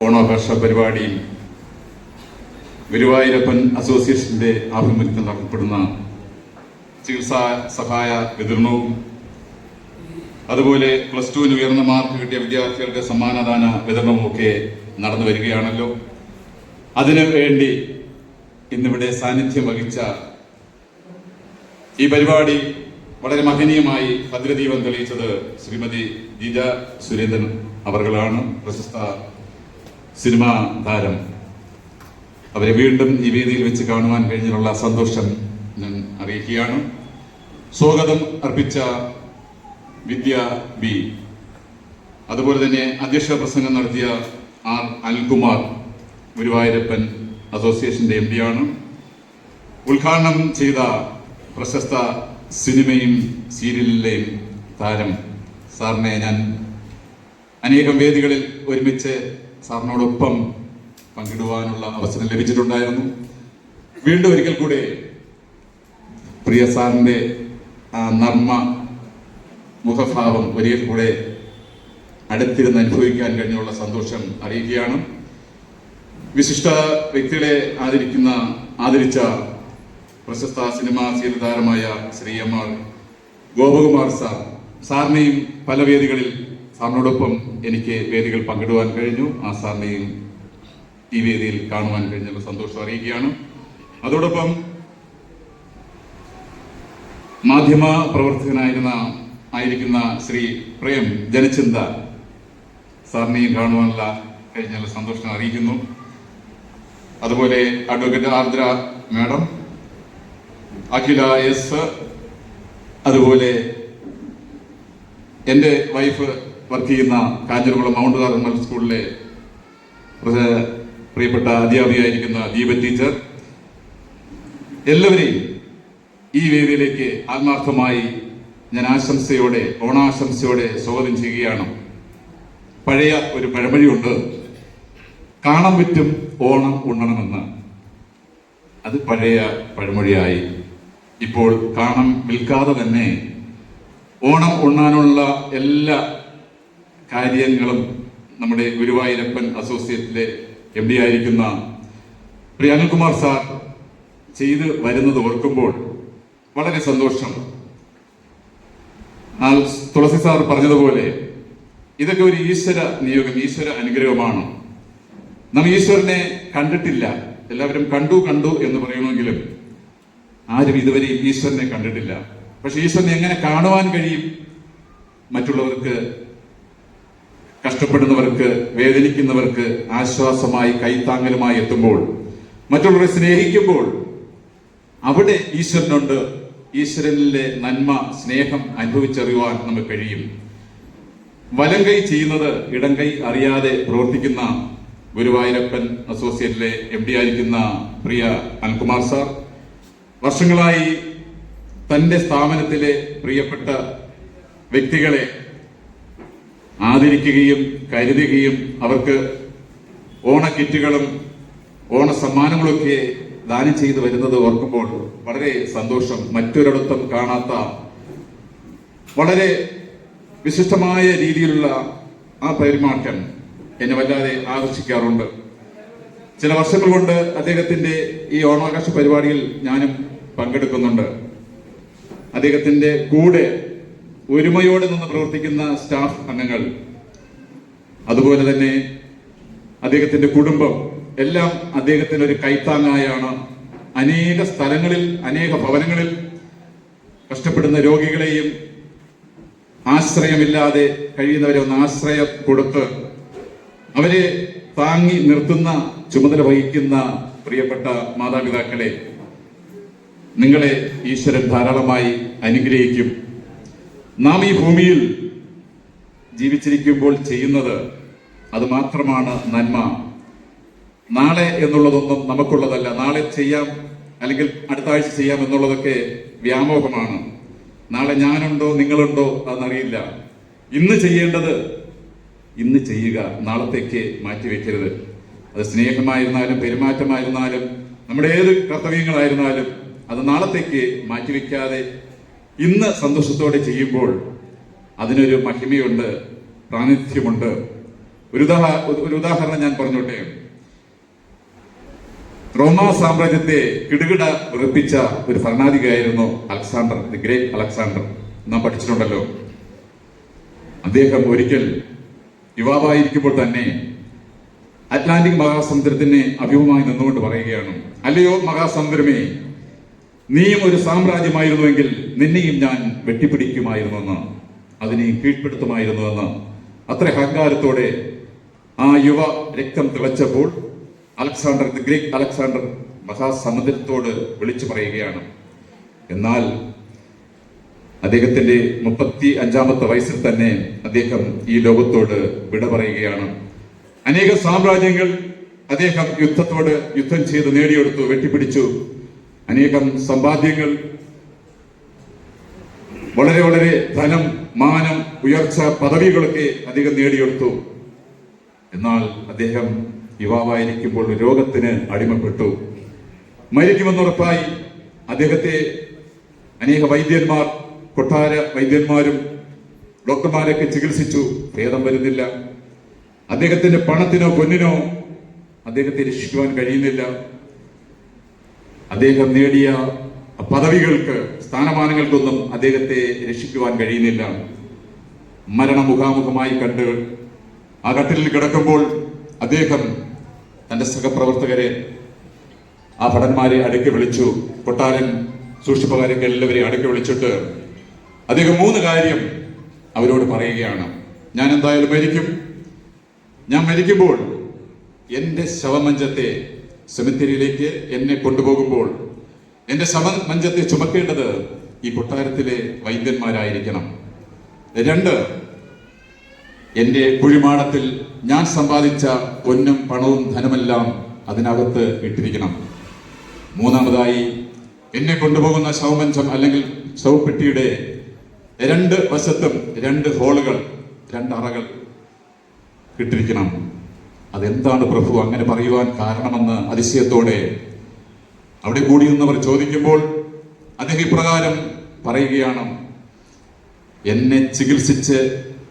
ഓണാഘോഷ പരിപാടിയിൽ ഗുരുവായൂരപ്പൻ അസോസിയേഷന്റെ ആഭിമുഖ്യത്തിൽ നടത്തപ്പെടുന്ന ചികിത്സാ സഹായ വിതരണവും അതുപോലെ പ്ലസ് ടുവിന് ഉയർന്ന മാർക്ക് കിട്ടിയ വിദ്യാർത്ഥികൾക്ക് സമ്മാനദാന വിതരണവും ഒക്കെ നടന്നു വരികയാണല്ലോ. അതിനു വേണ്ടി ഇന്നിവിടെ സാന്നിധ്യം വഹിച്ച ഈ പരിപാടി വളരെ മഹനീയമായി ഭദ്രദീപം തെളിയിച്ചത് ശ്രീമതി ജിജ സുരേന്ദ്രൻ അവർകളാണ്. പ്രശസ്ത സിനിമാ താരം. അവരെ വീണ്ടും ഈ വേദിയിൽ വെച്ച് കാണുവാൻ കഴിഞ്ഞുള്ള സന്തോഷം ഞാൻ അറിയിക്കുകയാണ്. സ്വാഗതം അർപ്പിച്ച വിദ്യ ബി. അതുപോലെ തന്നെ അധ്യക്ഷ പ്രസംഗം നടത്തിയ ആർ അനിൽകുമാർ ഗുരുവായൂരപ്പൻ അസോസിയേഷന്റെ എം ആണ്. ഉദ്ഘാടനം ചെയ്ത പ്രശസ്ത സിനിമയും സീരിയലിലെയും താരം. സാറിനെ ഞാൻ അനേകം വേദികളിൽ ഒരുമിച്ച് സാറിനോടൊപ്പം പങ്കിടുവാനുള്ള അവസരം ലഭിച്ചിട്ടുണ്ടായിരുന്നു. വീണ്ടും ഒരിക്കൽ കൂടെ പ്രിയ സാറിന്റെ ആ നർമ്മ മുഖഭാവം ഒരിക്കൽ കൂടെ അടുത്തിരുന്ന് അനുഭവിക്കാൻ കഴിഞ്ഞുള്ള സന്തോഷം അറിയിക്കുകയാണ്. വിശിഷ്ട വ്യക്തികളെ ആദരിക്കുന്ന ആദരിച്ച പ്രശസ്ത cinema serial Shri M R Gopakumar sir. സാറിനെയും പല വേദികളിൽ സാറിനോടൊപ്പം എനിക്ക് വേദികൾ പങ്കിടുവാൻ കഴിഞ്ഞു. ആ സാറിനെയും ഈ വേദിയിൽ കാണുവാൻ കഴിഞ്ഞുള്ള സന്തോഷം അറിയിക്കുകയാണ്. അതോടൊപ്പം മാധ്യമ പ്രവർത്തകനായിരുന്ന ആയിരിക്കുന്ന ശ്രീ പ്രേം ജനചിന്ത സാറിനെയും കാണുവാനുള്ള കഴിഞ്ഞുള്ള സന്തോഷം അറിയിക്കുന്നു. അതുപോലെ advocate Ardra madam Akhila S അതുപോലെ എന്റെ വൈഫ് വർക്ക് ചെയ്യുന്ന കാഞ്ഞിരകുളം മൗണ്ട് കാർമൽ സ്കൂളിലെ പ്രിയപ്പെട്ട അധ്യാപികയായിരിക്കുന്ന ദീപ ടീച്ചർ. എല്ലാവരെയും ഈ വേദിയിലേക്ക് ആത്മാർത്ഥമായി ഞാൻ ആശംസയോടെ ഓണാശംസയോടെ സ്വാഗതം ചെയ്യുകയാണ്. പഴയ ഒരു പഴമൊഴിയുണ്ട് കാണാൻ പറ്റും ഓണം ഉണ്ണണമെന്ന്. അത് പഴയ പഴമൊഴിയായി. ഇപ്പോൾ കാണം വിൽക്കാതെ തന്നെ ഓണം ഉണ്ണാനുള്ള എല്ലാ കാര്യങ്ങളും നമ്മുടെ ഗുരുവായൂരപ്പൻ അസോസിയേറ്റിലെ എം ഡി ആയിരിക്കുന്ന പ്രിയ അനിൽകുമാർ സാർ ചെയ്ത് വരുന്നത് ഓർക്കുമ്പോൾ വളരെ സന്തോഷം. തുളസി സാർ പറഞ്ഞതുപോലെ ഇതൊക്കെ ഒരു ഈശ്വര നിയോഗം ഈശ്വര അനുഗ്രഹമാണ്. നാം ഈശ്വരനെ കണ്ടിട്ടില്ല. എല്ലാവരും കണ്ടു കണ്ടു എന്ന് പറയണമെങ്കിലും ആരും ഇതുവരെ ഈശ്വരനെ കണ്ടിട്ടില്ല. പക്ഷെ ഈശ്വരനെ എങ്ങനെ കാണുവാൻ കഴിയും മറ്റുള്ളവർക്ക് കഷ്ടപ്പെടുന്നവർക്ക് വേദനിക്കുന്നവർക്ക് ആശ്വാസമായി കൈത്താങ്ങലുമായി എത്തുമ്പോൾ മറ്റുള്ളവരെ സ്നേഹിക്കുമ്പോൾ അവിടെ ഈശ്വരനുണ്ട്. ഈശ്വരനിലെ നന്മ സ്നേഹം അനുഭവിച്ചറിയുവാൻ നമുക്ക് കഴിയും. വലം കൈ ചെയ്യുന്നത് ഇടം കൈ അറിയാതെ പ്രവർത്തിക്കുന്ന ഗുരുവായൂരപ്പൻ അസോസിയേറ്റിലെ എം ഡി ആയിരിക്കുന്ന പ്രിയ അനിൽകുമാർ സാർ വർഷങ്ങളായി തന്റെ സ്ഥാപനത്തിലെ പ്രിയപ്പെട്ട വ്യക്തികളെ ആദരിക്കുകയും കരുതുകയും അവർക്ക് ഓണക്കിറ്റുകളും ഓണ സമ്മാനങ്ങളൊക്കെ ദാനം ചെയ്തു വരുന്നത് ഓർക്കുമ്പോൾ വളരെ സന്തോഷം. മറ്റൊരിടത്തും കാണാത്ത വളരെ വിശിഷ്ടമായ രീതിയിലുള്ള ആ പെരുമാറ്റം എന്നെ വല്ലാതെ ആകർഷിക്കാറുണ്ട്. ചില വർഷങ്ങൾ കൊണ്ട് അദ്ദേഹത്തിന്റെ ഈ ഓണാഘോഷ പരിപാടിയിൽ ഞാനും പങ്കെടുക്കുന്നുണ്ട്. അദ്ദേഹത്തിന്റെ കൂടെ ഒരുമയോടെ നിന്ന് പ്രവർത്തിക്കുന്ന സ്റ്റാഫ് അംഗങ്ങൾ അതുപോലെ തന്നെ അദ്ദേഹത്തിന്റെ കുടുംബം എല്ലാം അദ്ദേഹത്തിന് ഒരു കൈത്താങ്ങായാണ്. അനേക സ്ഥലങ്ങളിൽ അനേക ഭവനങ്ങളിൽ കഷ്ടപ്പെടുന്ന രോഗികളെയും ആശ്രയമില്ലാതെ കഴിയുന്നവരെ ഒന്ന് ആശ്രയം കൊടുത്ത് അവരെ താങ്ങി നിർത്തുന്ന ചുമതല വഹിക്കുന്ന പ്രിയപ്പെട്ട മാതാപിതാക്കളെ നിങ്ങളെ ഈശ്വരൻ ധാരാളമായി അനുഗ്രഹിക്കും. നാം ഈ ഭൂമിയിൽ ജീവിച്ചിരിക്കുമ്പോൾ ചെയ്യുന്നത് അത് മാത്രമാണ് നന്മ. നാളെ എന്നുള്ളതൊന്നും നമുക്കുള്ളതല്ല. നാളെ ചെയ്യാം അല്ലെങ്കിൽ അടുത്ത ആഴ്ച ചെയ്യാം എന്നുള്ളതൊക്കെ വ്യാമോഹമാണ്. നാളെ ഞാനുണ്ടോ നിങ്ങളുണ്ടോ അതെന്നറിയില്ല ഇന്ന് ചെയ്യേണ്ടത് ഇന്ന് ചെയ്യുക നാളത്തേക്ക് മാറ്റിവെക്കരുത്. അത് സ്നേഹമായിരുന്നാലും പെരുമാറ്റമായിരുന്നാലും നമ്മുടെ ഏത് കർത്തവ്യങ്ങളായിരുന്നാലും അത് നാളത്തേക്ക് മാറ്റിവെക്കാതെ ഇന്ന് സന്തോഷത്തോടെ ചെയ്യുമ്പോൾ അതിനൊരു മഹിമയുണ്ട് പ്രാതിനിധ്യമുണ്ട്. ഒരു ഒരു ഉദാഹരണം ഞാൻ പറഞ്ഞോട്ടെ. റോമാ സാമ്രാജ്യത്തെ കിടുകിട വെറുപ്പിച്ച ഒരു ഭരണാധികാരിയായിരുന്നു അലക്സാണ്ടർ ദി ഗ്രേറ്റ് അലക്സാണ്ടർ. നാം പഠിച്ചിട്ടുണ്ടല്ലോ. അദ്ദേഹം ഒരിക്കൽ യുവാവായിരിക്കുമ്പോൾ തന്നെ അറ്റ്ലാന്റിക് മഹാസമുദ്രത്തിന് അഭിമുഖമായി നിന്നുകൊണ്ട് പറയുകയാണ് അല്ലയോ മഹാസമുദ്രമേ നീയും ഒരു സാമ്രാജ്യമായിരുന്നുവെങ്കിൽ നിന്നെയും ഞാൻ വെട്ടിപ്പിടിക്കുമായിരുന്നുവെന്ന് അതിനെയും കീഴ്പ്പെടുത്തുമായിരുന്നുവെന്ന്. അത്ര അഹങ്കാരത്തോടെ ആ യുവ രക്തം തിളച്ചപ്പോൾ അലക്സാണ്ടർ ദി ഗ്രീക്ക് അലക്സാണ്ടർ മഹാസമുദ്രത്തോട് വിളിച്ചു പറയുകയാണ്. എന്നാൽ അദ്ദേഹത്തിന്റെ മുപ്പത്തി അഞ്ചാമത്തെ വയസ്സിൽ തന്നെ അദ്ദേഹം ഈ ലോകത്തോട് വിട പറയുകയാണ്. അനേക സാമ്രാജ്യങ്ങൾ അദ്ദേഹം യുദ്ധത്തോട് യുദ്ധം ചെയ്ത് നേടിയെടുത്തു വെട്ടിപ്പിടിച്ചു. അനേകം സമ്പാദ്യങ്ങൾ. വളരെ വളരെ ധനം മാനം ഉയർച്ച പദവികളൊക്കെ അധികം നേടിയെടുത്തു. എന്നാൽ അദ്ദേഹം യുവാവായിരിക്കുമ്പോൾ രോഗത്തിന് അടിമപ്പെട്ടു. മരിക്കുമെന്നുറപ്പായി അദ്ദേഹത്തെ അനേക വൈദ്യന്മാർ കൊട്ടാര വൈദ്യന്മാരും ഡോക്ടർമാരൊക്കെ ചികിത്സിച്ചു. ഭേദം വരുന്നില്ല. അദ്ദേഹത്തിന്റെ പണത്തിനോ പൊന്നിനോ അദ്ദേഹത്തെ രക്ഷിക്കുവാൻ കഴിയുന്നില്ല. അദ്ദേഹം നേടിയ പദവികൾക്ക് സ്ഥാനമാനങ്ങൾക്കൊന്നും അദ്ദേഹത്തെ രക്ഷിക്കുവാൻ കഴിയുന്നില്ല. മരണമുഖാമുഖമായി കണ്ട് ആ കട്ടിലിൽ കിടക്കുമ്പോൾ അദ്ദേഹം തന്റെ സഹപ്രവർത്തകരെ ആ ഭടന്മാരെ അടുക്കി വിളിച്ചു. കൊട്ടാരൻ സൂക്ഷിപ്പുകാരൊക്കെ എല്ലാവരെയും അടുക്കി വിളിച്ചിട്ട് അദ്ദേഹം മൂന്ന് കാര്യം അവരോട് പറയുകയാണ്. ഞാൻ എന്തായാലും മരിക്കും. ഞാൻ മരിക്കുമ്പോൾ എന്റെ ശവമഞ്ചത്തെ സെമിത്തേരിയിലേക്ക് എന്നെ കൊണ്ടുപോകുമ്പോൾ എന്റെ ശവമഞ്ചത്തെ ചുമക്കേണ്ടത് ഈ കൊട്ടാരത്തിലെ വൈദ്യന്മാരായിരിക്കണം. രണ്ട് എന്റെ കുഴിമാടത്തിൽ ഞാൻ സമ്പാദിച്ച പൊന്നും പണവും ധനമെല്ലാം അതിനകത്ത് ഇട്ടിരിക്കണം. മൂന്നാമതായി എന്നെ കൊണ്ടുപോകുന്ന ശവമഞ്ചം അല്ലെങ്കിൽ ശവപ്പെട്ടിയുടെ രണ്ട് വശത്തും രണ്ട് ഹോളുകൾ രണ്ട് അറകൾ ഇട്ടിരിക്കണം. അതെന്താണ് പ്രഭു അങ്ങനെ പറയുവാൻ കാരണമെന്ന് അതിശയത്തോടെ അവിടെ കൂടി നിന്നവർ ചോദിക്കുമ്പോൾ അദ്ദേഹം ഇപ്രകാരം പറയുകയാണ് എന്നെ ചികിത്സിച്ച്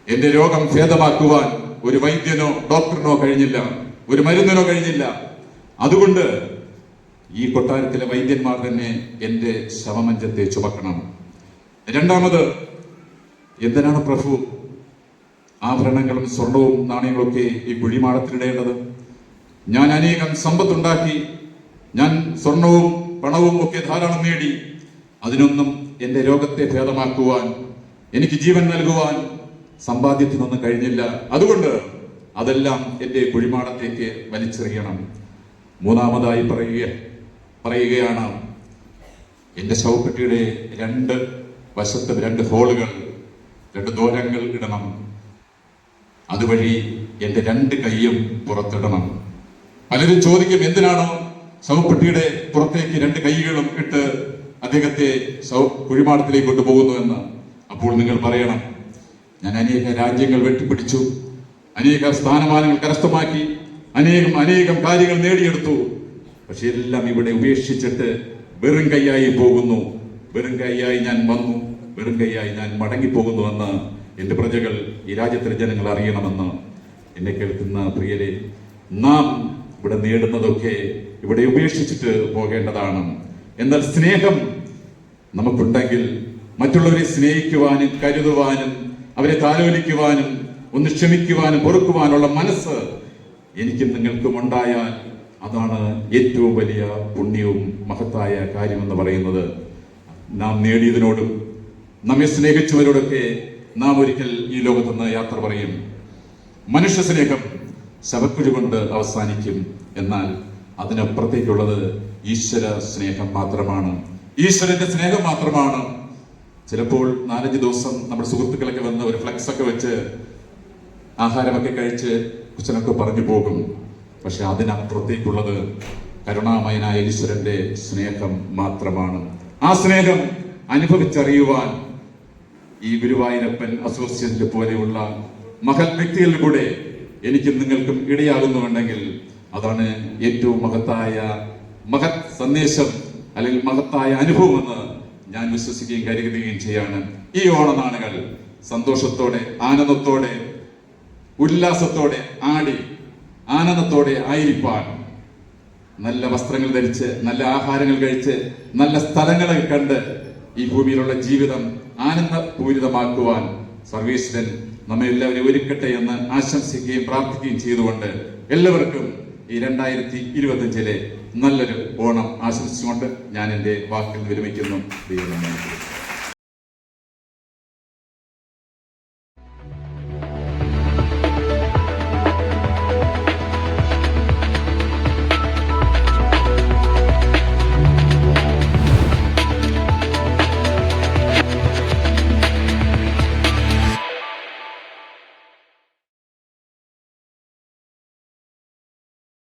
എന്റെ രോഗം ഭേദമാക്കുവാൻ ഒരു വൈദ്യനോ ഡോക്ടറിനോ കഴിഞ്ഞില്ല ഒരു മരുന്നിനോ കഴിഞ്ഞില്ല. അതുകൊണ്ട് ഈ കൊട്ടാരത്തിലെ വൈദ്യന്മാർ തന്നെ എന്റെ ശവമഞ്ചത്തെ ചുമക്കണം. രണ്ടാമത് എന്തിനാണ് പ്രഭു ആഭരണങ്ങളും സ്വർണവും നാണയങ്ങളൊക്കെ ഈ കുഴിമാടത്തിനിടേണ്ടത് ഞാൻ അനേകം സമ്പത്തുണ്ടാക്കി ഞാൻ സ്വർണവും പണവും ഒക്കെ ധാരാളം നേടി അതിനൊന്നും എന്റെ രോഗത്തെ ഭേദമാക്കുവാൻ എനിക്ക് ജീവൻ നൽകുവാൻ സമ്പാദ്യത്തിനൊന്നും കഴിഞ്ഞില്ല. അതുകൊണ്ട് അതെല്ലാം എന്റെ കുഴിമാടത്തേക്ക് വലിച്ചെറിയണം. മൂന്നാമതായി പറയുക പറയുകയാണ് എന്റെ ശവപ്പെട്ടിയുടെ രണ്ട് വശത്തും രണ്ട് ഹോളുകൾ രണ്ട് ദോരങ്ങൾ ഇടണം. അതുവഴി എന്റെ രണ്ട് കൈയും പുറത്തിടണം. പലരും ചോദിക്കും എന്തിനാണോ ശവപ്പെട്ടിയുടെ പുറത്തേക്ക് രണ്ട് കൈകളും ഇട്ട് അദ്ദേഹത്തെ ശവ കുഴിമാടത്തിലേക്ക് കൊണ്ടുപോകുന്നു എന്ന്? അപ്പോൾ നിങ്ങൾ പറയണം ഞാൻ അനേക രാജ്യങ്ങൾ വെട്ടിപ്പിടിച്ചു അനേക സ്ഥാനമാനങ്ങൾ കരസ്ഥമാക്കി അനേകം അനേകം കാര്യങ്ങൾ നേടിയെടുത്തു. പക്ഷെ എല്ലാം ഇവിടെ ഉപേക്ഷിച്ചിട്ട് വെറും കൈയായി പോകുന്നു. വെറും കൈയായി ഞാൻ വന്നു വെറും കൈയായി ഞാൻ മടങ്ങിപ്പോകുന്നു എന്റെ പ്രജകൾ ഈ രാജ്യത്തിലെ ജനങ്ങൾ അറിയണമെന്ന് എന്നെ കേൾക്കുന്ന പ്രിയരെ നാം ഇവിടെ നേടുന്നതൊക്കെ ഇവിടെ ഉപേക്ഷിച്ചിട്ട് പോകേണ്ടതാണ്. എന്നാൽ സ്നേഹം നമുക്കുണ്ടെങ്കിൽ മറ്റുള്ളവരെ സ്നേഹിക്കുവാനും കരുതുവാനും അവരെ താലോലിക്കുവാനും ഒന്ന് ക്ഷമിക്കുവാനും പൊറുക്കുവാനുള്ള മനസ്സ് എനിക്കും നിങ്ങൾക്കും ഉണ്ടായാൽ അതാണ് ഏറ്റവും വലിയ പുണ്യവും മഹത്തായ കാര്യമെന്ന് പറയുന്നത്. നാം നേടിയതിനോടും നമ്മെ സ്നേഹിച്ചവരോടൊക്കെ നാം ഒരിക്കൽ ഈ ലോകത്തുനിന്ന് യാത്ര പറയും. മനുഷ്യ സ്നേഹം ശവക്കുഴി കൊണ്ട് അവസാനിക്കും. എന്നാൽ അതിനപ്പുറത്തേക്കുള്ളത് ഈശ്വര സ്നേഹം മാത്രമാണ്. ഈശ്വരന്റെ സ്നേഹം മാത്രമാണ്. ചിലപ്പോൾ നാലഞ്ച് ദിവസം നമ്മുടെ സുഹൃത്തുക്കളൊക്കെ വന്ന് ഒരു ഫ്ലെക്സ് ഒക്കെ വെച്ച് ആഹാരമൊക്കെ കഴിച്ച് കുച്ചനൊക്കെ പറഞ്ഞു പോകും. പക്ഷെ അതിനപ്പുറത്തേക്കുള്ളത് കരുണാമയനായ ഈശ്വരന്റെ സ്നേഹം മാത്രമാണ്. ആ സ്നേഹം അനുഭവിച്ചറിയുവാൻ ഈ ഗുരുവായൂരപ്പൻ അസോസിയേറ്റ് പോലെയുള്ള മഹൽ വ്യക്തികളിലൂടെ എനിക്കും നിങ്ങൾക്കും ഇടയാകുന്നുണ്ടെങ്കിൽ അതാണ് ഏറ്റവും മഹത്തായ മഹത് സന്ദേശം അല്ലെങ്കിൽ മഹത്തായ അനുഭവം എന്ന് ഞാൻ വിശ്വസിക്കുകയും കരുതുകയും ചെയ്യാണ്. ഈ ഓണനാളുകൾ സന്തോഷത്തോടെ ആനന്ദത്തോടെ ഉല്ലാസത്തോടെ ആടി ആനന്ദത്തോടെ ആയിരിക്കാൻ നല്ല വസ്ത്രങ്ങൾ ധരിച്ച് നല്ല ആഹാരങ്ങൾ കഴിച്ച് നല്ല സ്ഥലങ്ങളെ കണ്ട് ഈ ഭൂമിയിലുള്ള ജീവിതം ആനന്ദപൂരിതമാക്കുവാൻ സർവീശ്വരൻ നമ്മെ എല്ലാവരും ഒരുക്കട്ടെ എന്ന് ആശംസിക്കുകയും പ്രാർത്ഥിക്കുകയും ചെയ്തുകൊണ്ട് എല്ലാവർക്കും ഈ രണ്ടായിരത്തി ഇരുപത്തിയഞ്ചിലെ നല്ലൊരു ഓണം ആശംസിച്ചുകൊണ്ട് ഞാൻ എന്റെ വാക്കിൽ വിരമിക്കുന്നു ദൈവം.